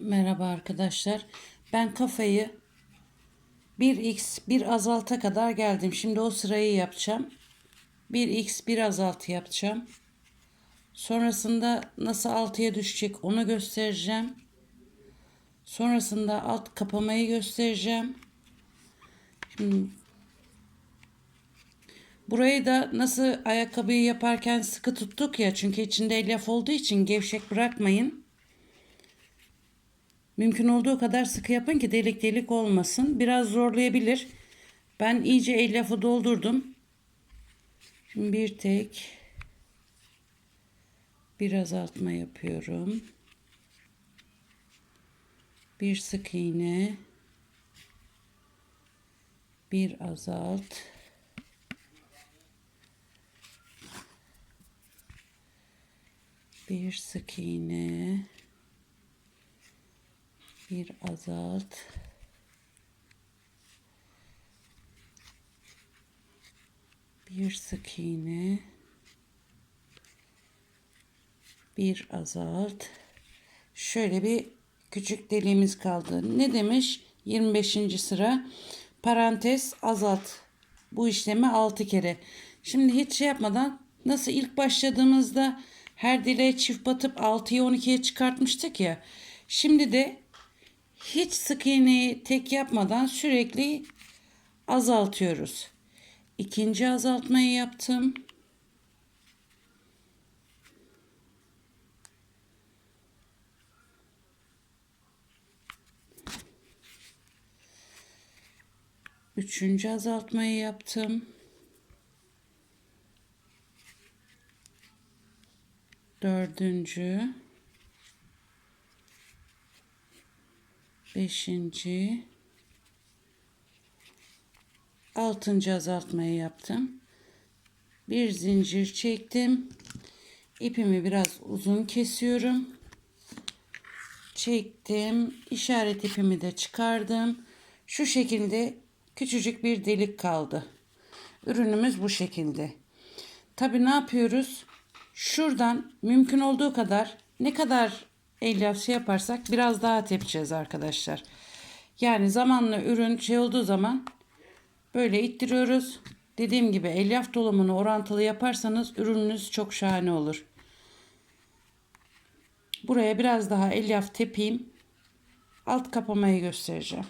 Merhaba arkadaşlar. Ben kafayı 1x 1 azalta kadar geldim. Şimdi o sırayı yapacağım. 1x 1 azaltı yapacağım. Sonrasında nasıl 6'ya düşecek onu göstereceğim. Sonrasında alt kapamayı göstereceğim. Şimdi burayı da nasıl ayakkabıyı yaparken sıkı tuttuk ya çünkü içinde elyaf olduğu için gevşek bırakmayın. Mümkün olduğu kadar sıkı yapın ki delik delik olmasın. Biraz zorlayabilir. Ben iyice elyafı doldurdum. Şimdi bir tek bir azaltma yapıyorum. Bir sık iğne. Bir azalt. Bir sık iğne bir azalt. Bir sık iğne. Bir azalt. Şöyle bir küçük deliğimiz kaldı. Ne demiş? 25. sıra. Parantez azalt. Bu işlemi 6 kere. Şimdi hiç şey yapmadan nasıl ilk başladığımızda her dile çift batıp 6'yı 12'ye çıkartmıştık ya. Şimdi de hiç sık iğneyi tek yapmadan sürekli azaltıyoruz. İkinci azaltmayı yaptım. Üçüncü azaltmayı yaptım. Dördüncü. Beşinci, altıncı azaltmayı yaptım. Bir zincir çektim. İpimi biraz uzun kesiyorum. Çektim. İşaret ipimi de çıkardım. Şu şekilde küçücük bir delik kaldı. Ürünümüz bu şekilde. Tabi ne yapıyoruz? Şuradan mümkün olduğu kadar ne kadar elyaf şey yaparsak biraz daha tepeceğiz arkadaşlar. Yani zamanla ürün şey olduğu zaman böyle ittiriyoruz. Dediğim gibi elyaf dolumunu orantılı yaparsanız ürününüz çok şahane olur. Buraya biraz daha elyaf tepeyim. Alt kapamayı göstereceğim.